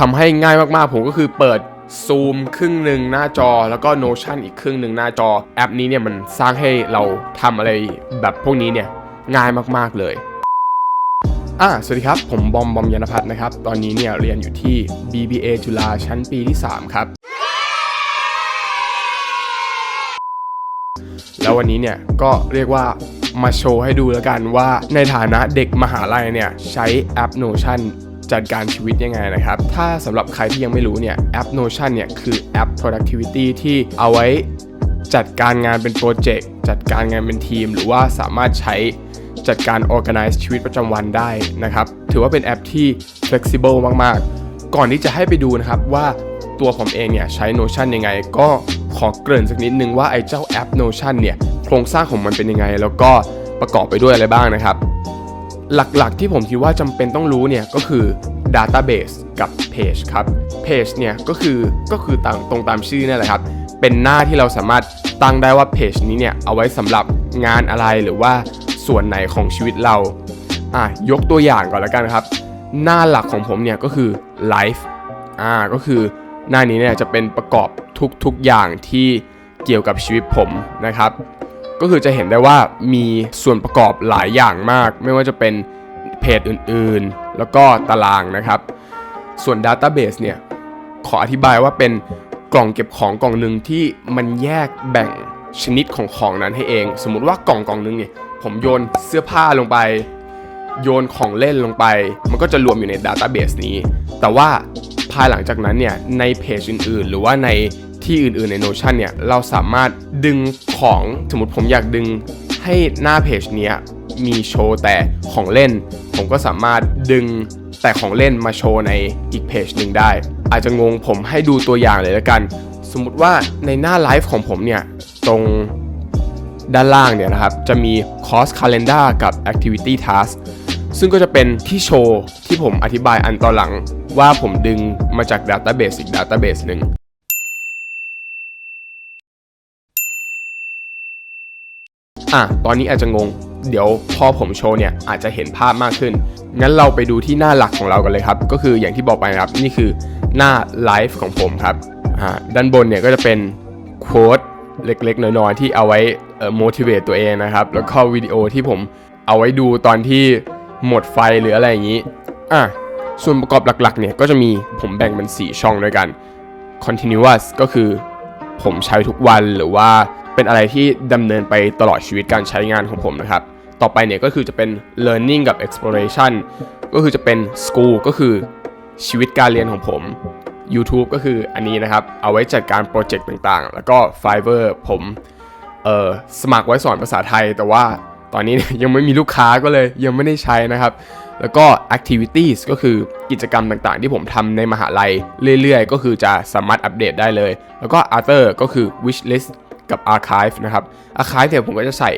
ทำให้ง่ายมากๆ ผมก็คือเปิดซูมครึ่งหนึ่งหน้าจอแล้วก็ Notion อีกครึ่งหนึ่งหน้าจอ แอปนี้เนี่ยมันสร้างให้เราทำอะไรแบบพวกนี้เนี่ยง่ายมากๆเลยอ่าสวัสดีครับ ผมบอม บอมยานพัฒน์นะครับ ตอนนี้เนี่ยเรียนอยู่ที่ BBA จุฬาชั้นปีที่ 3 ครับ แล้ววันนี้เนี่ยก็เรียกว่ามาโชว์ให้ดูแล้วกันว่าในฐานะเด็กมหาลัยเนี่ยใช้แอป Notion จัดการชีวิตยังไงนะครับ ถ้าสำหรับใครที่ยังไม่รู้เนี่ยแอป Notion เนี่ยคือแอป productivity ที่เอาไว้จัดการงานเป็นโปรเจกต์จัดการงานเป็นทีม หรือว่าสามารถใช้จัดการ organize ชีวิตประจำวันได้นะครับ ถือว่าเป็นแอปที่ flexible มากๆ ก่อนที่จะให้ไปดูนะครับว่าตัวผมเองเนี่ยใช้ Notion ยังไง ก็ขอเกริ่นสักนิดนึงว่าไอ้เจ้าแอป Notion เนี่ยโครงสร้างของมันเป็นยังไง แล้วก็ประกอบไปด้วยอะไรบ้างนะครับ หลักๆ ที่ผมคิดว่าจำเป็นต้องรู้เนี่ยก็คือ Database กับ Page ครับ Page เนี่ยก็คือก็คือตามตรงตามชื่อนั่นแหละครับ เป็นหน้าที่เราสามารถตั้งได้ว่า Page นี้เนี่ยเอาไว้สำหรับงานอะไรหรือว่าส่วนไหนของชีวิตเราอะยกตัวอย่างก่อนแล้วกันครับ หน้าหลักของผมเนี่ยก็คือ Life อ่าก็คือหน้านี้เนี่ยจะเป็นประกอบทุกๆอย่างที่เกี่ยวกับชีวิตผมนะครับ ก็คือจะเห็นได้ว่ามีส่วนประกอบหลายอย่างมาก ไม่ว่าจะเป็นเพจอื่นๆ แล้วก็ตารางนะครับ ส่วน Database เนี่ย ขออธิบายว่าเป็นกล่องเก็บของกล่องหนึ่งที่มันแยกแบ่งชนิดของของนั้นให้เอง สมมุติว่ากล่องกล่องหนึงเนี่ยผมโยนเสื้อผ้าลงไป โยนของเล่นลงไป มันก็จะรวมอยู่ใน Database นี้ แต่ว่าภายหลังจากนั้นเนี่ยในเพจอื่นๆ หรือว่าในที่อื่นๆใน Notion เนี่ยเราสามารถดึง ของสมมติผมอยากดึงให้หน้าเพจเนี้ยมีโชว์แต่ของเล่น ผมก็สามารถดึงแต่ของเล่นมาโชว์ในอีกเพจหนึ่งได้ อาจจะงงผมให้ดูตัวอย่างเลยล้วกัน สมมุติว่าในหน้าไลฟ์ของผมเนี่ย ตรงด้านล่างเนี่ยนะครับ จะมี course calendar กับ activity task ซึ่งก็จะเป็นที่โชว์ที่ผมอธิบายอันตอนหลังว่าผมดึงมาจาก database อีก database หนึ่ง อะตอนนี้อาจจะงง เดี๋ยวพอผมโชว์เนี่ยอาจจะเห็นภาพมากขึ้น งั้นเราไปดูที่หน้าหลักของเรากันเลยครับ ก็คืออย่างที่บอกไปครับ นี่คือหน้าไลฟ์ของผมครับ อ่า ด้านบนเนี่ยก็จะเป็นโค้ดเล็กๆ น้อยๆ ที่เอาไว้เอ่อ motivate ตัวเองนะครับ แล้วก็วิดีโอที่ผมเอาไว้ดูตอนที่หมดไฟหรืออะไรอย่างนี้ อะ ส่วนประกอบหลักๆ เนี่ยก็จะมีผมแบ่งเป็น 4 ช่องด้วยกัน continuous ก็คือผมใช้ทุกวันหรือว่า เป็นอะไรที่ดำเนินไปตลอดชีวิตการใช้งานของผมนะครับ ต่อไปเนี่ยก็คือจะเป็น learning กับ exploration ก็คือจะเป็น school ก็คือชีวิตการเรียนของผม YouTube ก็คืออันนี้นะครับ เอาไว้จัดการโปรเจกต์ต่างๆ แล้วก็ Fiverr ผมเออสมัครไว้สอนภาษาไทย แต่ว่าตอนนี้ยังไม่มีลูกค้าก็เลยยังไม่ได้ใช้นะครับ แล้วก็ activities ก็คือกิจกรรมต่างๆ ที่ผมทำในมหาลัยเรื่อยๆ ก็คือจะสามารถอัปเดตได้เลย แล้วก็ other ก็คือ wish list กับ archive นะครับ archive เนี่ยผมก็จะใส่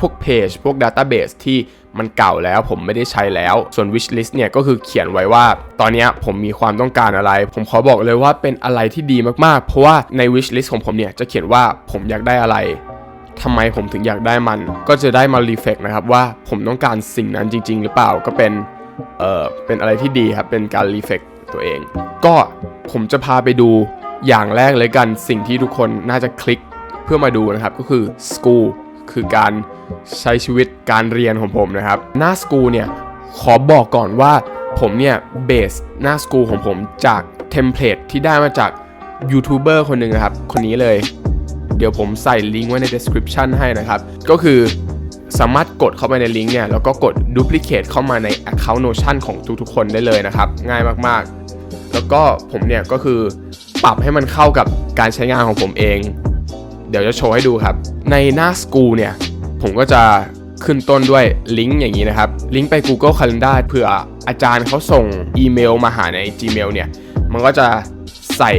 พวกเพจพวก database ที่มันเก่าแล้วผมไม่ได้ใช้แล้ว ส่วน wish list เนี่ยก็คือเขียนไว้ว่า ตอนนี้ผมมีความต้องการอะไร ผมขอบอกเลยว่าเป็นอะไรที่ดีมากๆ เพราะว่าใน wish list ของผมเนี่ยจะเขียนว่าผมอยากได้อะไรทำไมผมถึงอยากได้มัน ก็จะได้มารีเฟกนะครับว่าผมต้องการสิ่งนั้นจริง ๆ หรือเปล่าก็เป็นเอ่อเป็นอะไรที่ดีครับเป็นการรีเฟกตัวเอง ก็ผมจะพาไปดูอย่างแรกเลยกันสิ่งที่ทุกคนน่าจะคลิก พื่อมาดูนะครับก็คือ school คือการใช้ชีวิตการเรียนของผมนะครับ หน้า school เนี่ยขอบอกก่อนว่าผมเนี่ยเบสหน้า school ของผมจากเทมเพลตที่ได้มาจากยูทูบเบอร์คนหนึ่งนะครับ คนนี้เลย เดี๋ยวผมใส่ลิงก์ไว้ใน description ให้นะครับ ก็คือสามารถกดเข้าไปในลิงก์เนี่ย แล้วก็กด duplicate เข้ามาใน account Notion ของทุกๆ คนได้เลยนะครับ ง่ายมากๆ แล้วก็ผมเนี่ยก็คือปรับให้มันเข้ากับการใช้งานของผมเอง เดี๋ยวจะโชว์ให้ดูครับ ในหน้า school เนี่ย ผมก็จะขึ้นต้นด้วยลิงก์อย่างนี้นะครับ ลิงก์ไป Google Calendar เผื่ออาจารย์เขาส่งอีเมลมาหาใน Gmail เนี่ย มันก็จะใส่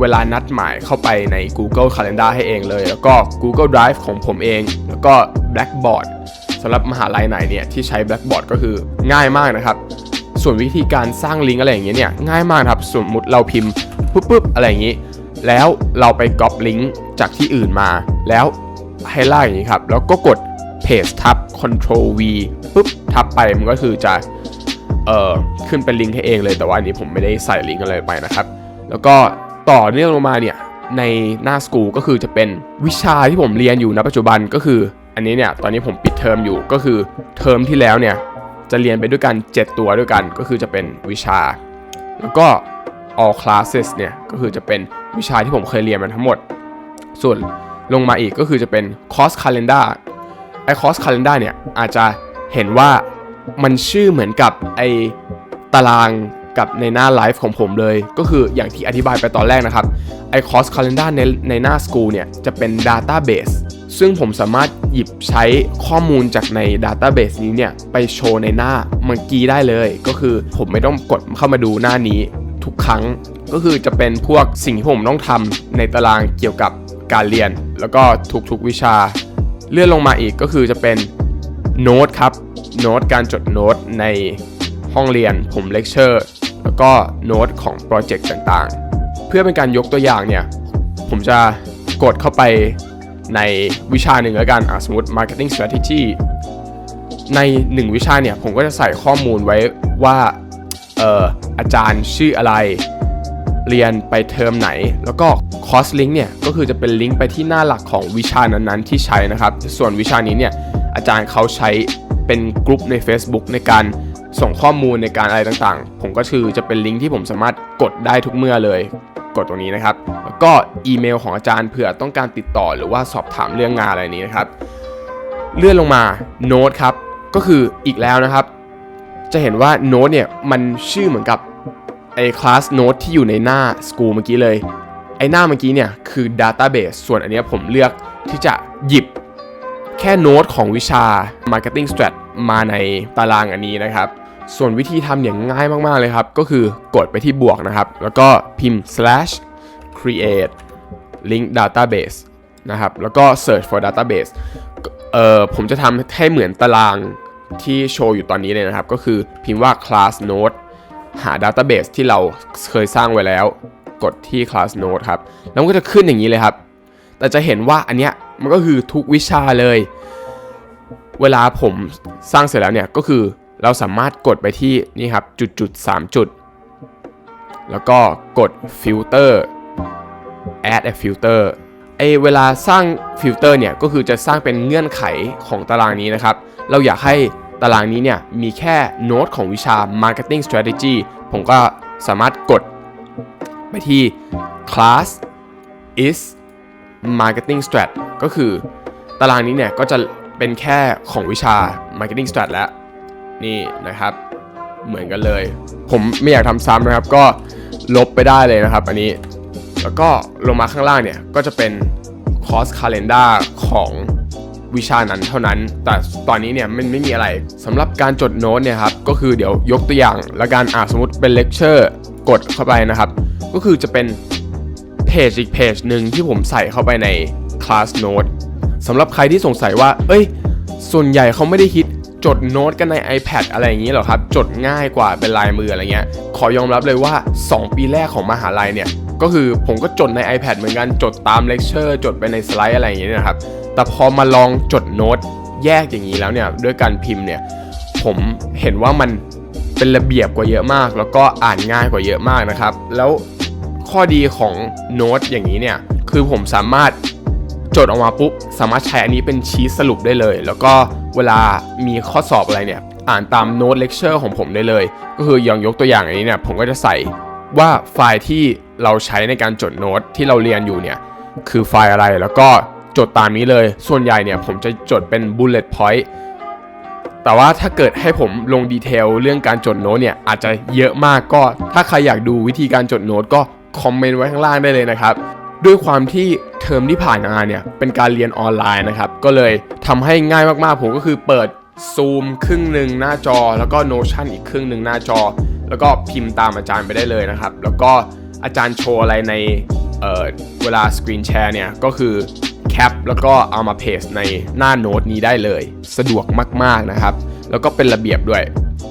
เวลานัดหมายเข้าไปใน Google Calendar ให้เองเลย แล้วก็ Google Drive ของผมเอง แล้วก็ Blackboard สำหรับมหาลัยไหนเนี่ยที่ใช้ Blackboard ก็คือง่ายมากนะครับ ส่วนวิธีการสร้างลิงก์อะไรอย่างเงี้ยเนี่ยง่ายมากครับ สมมติเราพิมพ์ปุ๊บปุ๊บอะไรอย่างงี้ แล้วเราไปก๊อปลิงก์ จากที่อื่นมา แล้วให้ลากอย่างนี้ครับ แล้วก็กด paste ทับ control v ปุ๊บทับไปมันก็คือจะเอ่อขึ้นเป็นลิงก์ให้เองเลยแต่ว่าอันนี้ผมไม่ได้ใส่ลิงก์อะไรไปนะครับ แล้วก็ต่อเนื่องลงมาเนี่ยในหน้าสกูก็คือจะเป็นวิชาที่ผมเรียนอยู่ณปัจจุบันก็คือ อันนี้เนี่ยตอนนี้ผมปิดเทอมอยู่ก็คือเทอมที่แล้วเนี่ยจะเรียนไปด้วยกัน 7 ตัวด้วยกันก็คือจะเป็นวิชา แล้วก็ all classes เนี่ยก็คือจะเป็นวิชาที่ผมเคยเรียนมาทั้งหมด ส่วนลงมาอีกก็คือจะเป็น course calendar ไอ้ cost calendar เนี่ยอาจจะเห็นว่ามันชื่อเหมือนกับไอ้ตารางกับในหน้าไลฟ์ของผมเลย ก็คืออย่างที่อธิบายไปตอนแรกนะครับ ไอ้ cost calendar ในในหน้า school เนี่ยจะเป็น database ซึ่งผมสามารถหยิบใช้ข้อมูลจากใน database นี้เนี่ย ไปโชว์ในหน้าเมื่อกี้ได้เลย ก็คือผมไม่ต้องกดเข้ามาดูหน้านี้ทุกครั้ง ก็คือจะเป็นพวกสิ่งที่ผมต้องทำในตารางเกี่ยวกับ การเรียน แล้วก็ทุกๆวิชา เลื่อนลงมาอีกก็คือจะเป็นโน้ตครับโน้ตการจดโน้ตในห้องเรียนผมเลคเชอร์แล้วก็โน้ตของโปรเจกต์ต่างๆ เพื่อเป็นการยกตัวอย่างเนี่ย ผมจะกดเข้าไปในวิชาหนึ่งแล้วกันสมมติ marketing strategy ในหนึ่งวิชาเนี่ย ผมก็จะใส่ข้อมูลไว้ว่าอออาจารย์ชื่ออะไร เรียนไปเทอมไหน แล้วก็คอร์สลิงก์เนี่ยก็คือจะเป็นลิงก์ไปที่หน้าหลักของวิชานั้นๆที่ใช้นะครับ ส่วนวิชานี้เนี่ยอาจารย์เขาใช้เป็นกลุ่มใน Facebook ในการส่งข้อมูลในการอะไรต่างๆ ผมก็คือจะเป็นลิงก์ที่ผมสามารถกดได้ทุกเมื่อเลย กดตรงนี้นะครับ แล้วก็อีเมลของอาจารย์เผื่อต้องการติดต่อหรือว่าสอบถามเรื่องงานอะไรนี้นะครับ เลื่อนลงมาโน้ตครับ ก็คืออีกแล้วนะครับ จะเห็นว่าโน้ตเนี่ยมันชื่อเหมือนกับ ไอ้คลาสโน้ตที่อยู่ในหน้าสกูลเมื่อกี้เลย ไอ้หน้าเมื่อกี้เนี่ยคือ Database ส่วนอันนี้ผมเลือกที่จะหยิบแค่โน้ตของวิชา Marketing Strat มาในตารางอันนี้นะครับ ส่วนวิธีทำเนี่ยง่ายมาก ๆ เลยครับ ก็คือกดไปที่บวกนะครับ แล้วก็พิมพ์ slash create link database นะครับ แล้วก็ search for database เอ่อผมจะทำให้เหมือนตารางที่โชว์อยู่ตอนนี้เลยนะครับ ก็คือพิมพ์ว่า class node หา database ที่เราเคยสร้างไว้แล้ว กดที่ class node ครับ แล้วมันก็จะขึ้นอย่างนี้เลยครับ แต่จะเห็นว่าอันเนี้ยมันก็คือทุกวิชาเลย เวลาผมสร้างเสร็จแล้วเนี่ยก็คือเราสามารถกดไปที่นี่ครับจุดจุด3จุด แล้วก็กด filter add a filter ไอเวลาสร้างฟิลเตอร์เนี่ยก็คือจะสร้างเป็นเงื่อนไขของตารางนี้นะครับ เราอยากให้ ตารางนี้เนี่ยมีแค่โน้ตของวิชา marketing strategy ผมก็สามารถกดไปที่ class is marketing strat ก็คือตารางนี้เนี่ยก็จะเป็นแค่ของวิชา marketing strat แล้ว นี่นะครับ เหมือนกันเลย ผมไม่อยากทำซ้ำนะครับ ก็ลบไปได้เลยนะครับอันนี้ แล้วก็ลงมาข้างล่างเนี่ย ก็จะเป็นคอร์สคาล endar ของ วิชานั้นเท่านั้น แต่ตอนนี้เนี่ยมันไม่มีอะไรสำหรับการจดโน้ตเนี่ยครับก็คือเดี๋ยวยกตัวอย่างละกันอะสมมติเป็นเลคเชอร์กดเข้าไปนะครับ ก็คือจะเป็นเพจอีกเพจหนึ่งที่ผมใส่เข้าไปใน Class Note สำหรับใครที่สงสัยว่า เอ้ย ส่วนใหญ่เขาไม่ได้ฮิตจดโน้ตกันใน iPad อะไรอย่างนี้หรอครับ จดง่ายกว่าเป็นลายมืออะไรเงี้ย ขอยอมรับเลยว่า 2 ปีแรกของมหาลัยเนี่ย ก็คือผมก็จดใน iPad เหมือนกัน จดตามเลคเชอร์ จดไปในสไลด์อะไรอย่างเงี้ยนะครับ แต่พอมาลองจดโน้ตแยกอย่างนี้แล้วเนี่ยด้วยการพิมพ์เนี่ยผมเห็นว่ามันเป็นระเบียบกว่าเยอะมาก แล้วก็อ่านง่ายกว่าเยอะมากนะครับ แล้วข้อดีของโน้ตอย่างนี้เนี่ยคือผมสามารถจดออกมาปุ๊บสามารถใช้อันนี้เป็นชีทสรุปได้เลย แล้วก็เวลามีข้อสอบอะไรเนี่ยอ่านตามโน้ตเลคเชอร์ของผมได้เลย ก็คืออย่างยกตัวอย่างอันนี้เนี่ยผมก็จะใส่ว่าไฟล์ที่เราใช้ในการจดโน้ตที่เราเรียนอยู่เนี่ยคือไฟล์อะไรแล้วก็ จดตามนี้เลย ส่วนใหญ่เนี่ยผมจะจดเป็น bullet point แต่ว่าถ้าเกิดให้ผมลงดีเทลเรื่องการจดโน้ตเนี่ยอาจจะเยอะมากก็ถ้าใครอยากดูวิธีการจดโน้ตก็คอมเมนต์ไว้ข้างล่างได้เลยนะครับด้วยความที่เทอมที่ผ่านมาเนี่ยเป็นการเรียนออนไลน์นะครับก็เลยทำให้ง่ายมากๆผมก็คือเปิดซูมครึ่งหนึ่งหน้าจอ แล้วก็ Notion อีกครึ่งหนึ่งหน้าจอ แล้วก็พิมพ์ตามอาจารย์ไปได้เลยนะครับ แล้วก็อาจารย์โชว์อะไรในเเวลาสกรีนแชร์เนี่ยก็คือ แคปแล้วก็เอามาเพจในหน้าโน้ตนี้ได้เลย สะดวกมากๆนะครับ แล้วก็เป็นระเบียบด้วย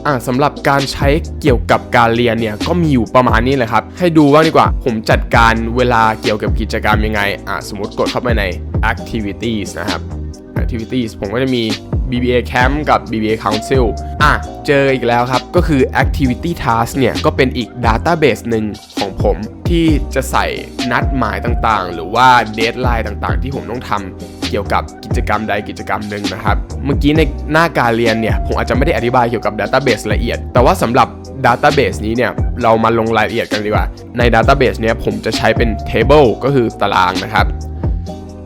อ่าสำหรับการใช้เกี่ยวกับการเรียนเนี่ยก็มีอยู่ประมาณนี้แหละครับ ให้ดูว่างดีกว่าผมจัดการเวลาเกี่ยวกับกิจกรรมยังไงอ่าสมมติกดเข้าไปใน activities นะครับ activities ผมก็จะมี BBA Camp กับ BBA Council อะ เจออีกแล้วครับ ก็คือ activity task เนี่ย ก็เป็นอีก database หนึ่งของผมที่จะใส่นัดหมายต่างๆ หรือว่า deadline ต่างๆ ที่ผมต้องทำเกี่ยวกับกิจกรรมใดกิจกรรมหนึ่งนะครับ เมื่อกี้ในหน้าการเรียนเนี่ย ผมอาจจะไม่ได้อธิบายเกี่ยวกับ database ละเอียด แต่ว่าสำหรับ database นี้เนี่ย เรามาลงรายละเอียดกันดีกว่า ใน database เนี้ยผมจะใช้เป็น table ก็คือตารางนะครับ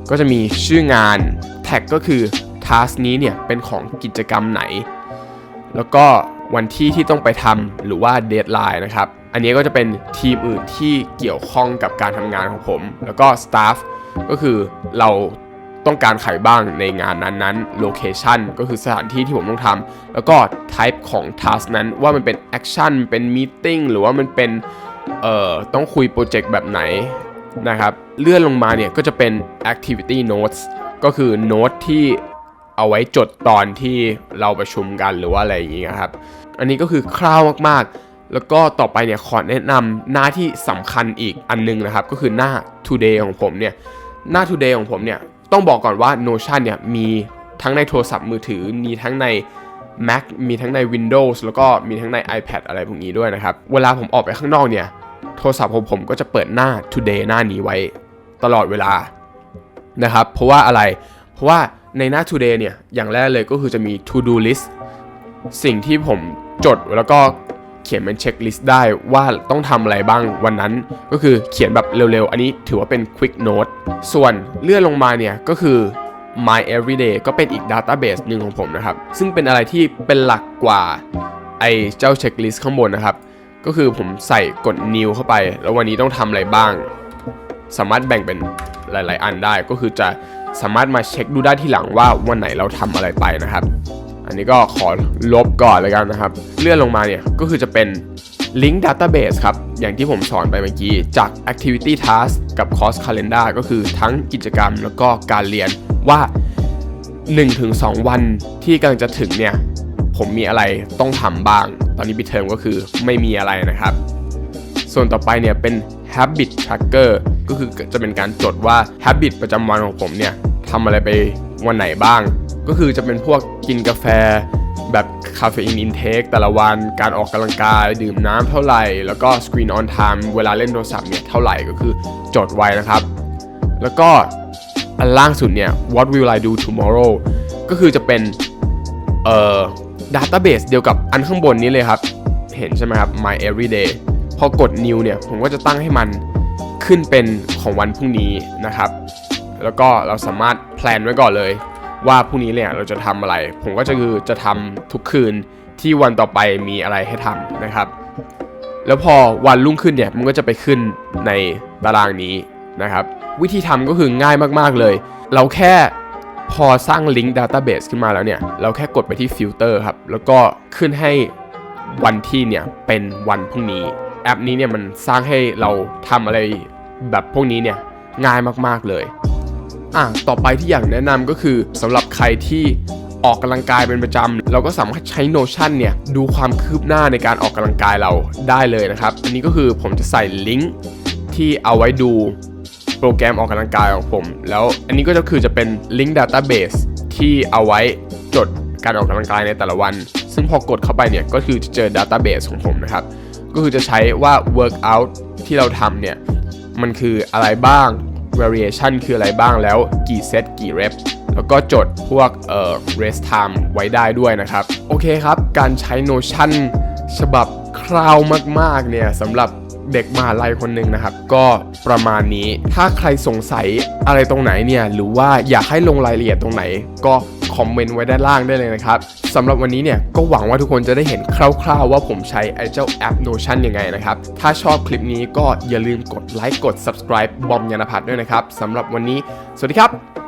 ก็จะมีชื่องาน แท็กก็คือ task นี้เนี่ยเป็นของกิจกรรมไหน แล้วก็วันที่ที่ต้องไปทำหรือว่า deadline นะครับ อันนี้ก็จะเป็นทีมอื่นที่เกี่ยวข้องกับการทำงานของผม แล้วก็ staff ก็คือเราต้องการใครบ้างในงานนั้นๆ location ก็คือสถานที่ที่ผมต้องทำ แล้วก็ type ของ task นั้นว่ามันเป็น action เป็น meeting หรือว่ามันเป็น เอ่อ ต้องคุยโปรเจกต์แบบไหนนะครับ เลื่อนลงมาเนี่ยก็จะเป็น activity notes ก็คือโน้ตที่เอาไว้จดตอนที่เราประชุมกันหรือว่าอะไรอย่างเงี้ยครับ อันนี้ก็คือคร่าวมากๆ แล้วก็ต่อไปเนี่ยขอแนะนำหน้าที่สำคัญอีกอันนึงนะครับ ก็คือหน้า today ของผมเนี่ย หน้า today ของผมเนี่ย ต้องบอกก่อนว่า Notion เนี่ยมีทั้งในโทรศัพท์มือถือ มีทั้งใน Mac มีทั้งใน Windows แล้วก็มีทั้งใน iPad อะไรพวกนี้ด้วยนะครับ เวลาผมออกไปข้างนอกเนี่ย โทรศัพท์ของผมก็จะเปิดหน้า today หน้านี้ไว้ตลอดเวลา นะครับ เพราะว่าอะไร เพราะว่าในหน้า today เนี่ย อย่างแรกเลยก็คือจะมี to do list สิ่งที่ผมจดแล้วก็เขียนเป็นเช็คลิสต์ได้ว่าต้องทำอะไรบ้างวันนั้น ก็คือเขียนแบบเร็วๆ อันนี้ถือว่าเป็น quick note ส่วนเลื่อนลงมาเนี่ยก็คือ my everyday ก็เป็นอีก database หนึ่งของผมนะครับ ซึ่งเป็นอะไรที่เป็นหลักกว่าไอเจ้าเช็คลิสต์ข้างบนนะครับ ก็คือผมใส่กด new เข้าไป แล้ววันนี้ต้องทำอะไรบ้าง สามารถแบ่งเป็นหลาย ๆ อันได้ ก็คือจะสามารถมาเช็คดูได้ที่หลังว่าวันไหนเราทำอะไรไปนะครับ อันนี้ก็ขอลบก่อนเลยกันนะครับ เลื่อนลงมาเนี่ยก็คือจะเป็น Link Database ครับ อย่างที่ผมสอนไปเมื่อกี้ จาก Activity Task กับ Course Calendar ก็คือทั้งกิจกรรมแล้วก็การเรียนว่า 1-2 วันที่กำลังจะถึงเนี่ย ผมมีอะไรต้องทำบ้าง ตอนนี้ปิดเทอมก็คือไม่มีอะไรนะครับ ส่วนต่อไปเนี่ยเป็น habit tracker ก็คือจะเป็นการจดว่า habit ประจำวันของผมเนี่ยทำอะไรไปวันไหนบ้าง ก็คือจะเป็นพวกกินกาแฟ แบบคาเฟอีนอินเทคแต่ละวันการออกกำลังกาย ดื่มน้ำเท่าไหร่ แล้วก็ screen on time เวลาเล่นโทรศัพท์เนี่ยเท่าไหร่ก็คือจดไว้นะครับ แล้วก็อันล่างสุดเนี่ย what will I do tomorrow ก็คือจะเป็นเอ่อ database เดียวกับอันข้างบนนี้เลยครับ เห็นใช่ไหมครับ my everyday พอกด new เนี่ย ผมก็จะตั้งให้มัน ขึ้นเป็นของวันพรุ่งนี้นะครับ แล้วก็เราสามารถแพลนไว้ก่อนเลย ว่าพรุ่งนี้เนี่ยเราจะทำอะไร ผมก็จะคือจะทำทุกคืนที่วันต่อไปมีอะไรให้ทำนะครับ แล้วพอวันรุ่งขึ้นเนี่ยมันก็จะไปขึ้นในตารางนี้นะครับ วิธีทำก็คือง่ายมากๆเลย เราแค่พอสร้างลิงก์ Database ขึ้นมาแล้วเนี่ย เราแค่กดไปที่ฟิลเตอร์ครับ แล้วก็ขึ้นให้วันที่เนี่ยเป็นวันพรุ่งนี้ แอปนี้เนี่ยมันสร้างให้เราทำอะไร แบบพวกนี้เนี่ยง่ายมากๆเลยอะต่อไปที่อยากแนะนำก็คือสำหรับใครที่ออกกำลังกายเป็นประจำเราก็สามารถใช้ Notion เนี่ยดูความคืบหน้าในการออกกำลังกายเราได้เลยนะครับ อันนี้ก็คือผมจะใส่ลิงก์ที่เอาไว้ดูโปรแกรมออกกำลังกายของผม แล้วอันนี้ก็จะคือจะเป็นลิงก์ Database ที่เอาไว้จดการออกกำลังกายในแต่ละวัน ซึ่งพอกดเข้าไปเนี่ยก็คือจะเจอ Database ของผมนะครับ ก็คือจะใช้ว่า workout ที่เราทำเนี่ย มันคืออะไรบ้าง variation คืออะไรบ้างแล้วกี่เซตกี่เรปแล้วก็จดพวกเอ่อ rest time ไว้ได้ด้วยนะครับ โอเคครับ การใช้ Notion ฉบับคราวมากๆเนี่ยสำหรับเด็กมหาลัยคนหนึ่งนะครับ ก็ประมาณนี้ถ้าใครสงสัยอะไรตรงไหนเนี่ยหรือว่าอยากให้ลงรายละเอียดตรงไหน ก็ คอมเมนต์ไว้ด้านล่างได้เลยนะครับสำหรับวันนี้เนี่ยก็หวังว่าทุกคนจะได้เห็นคร่าวๆ ว่าผมใช้ไอ้เจ้าแอป Notion ยังไงนะครับ ถ้าชอบคลิปนี้ก็อย่าลืมกดไลค์กด subscribe บอมยานพัฒด้วยนะครับสำหรับวันนี้ สวัสดีครับ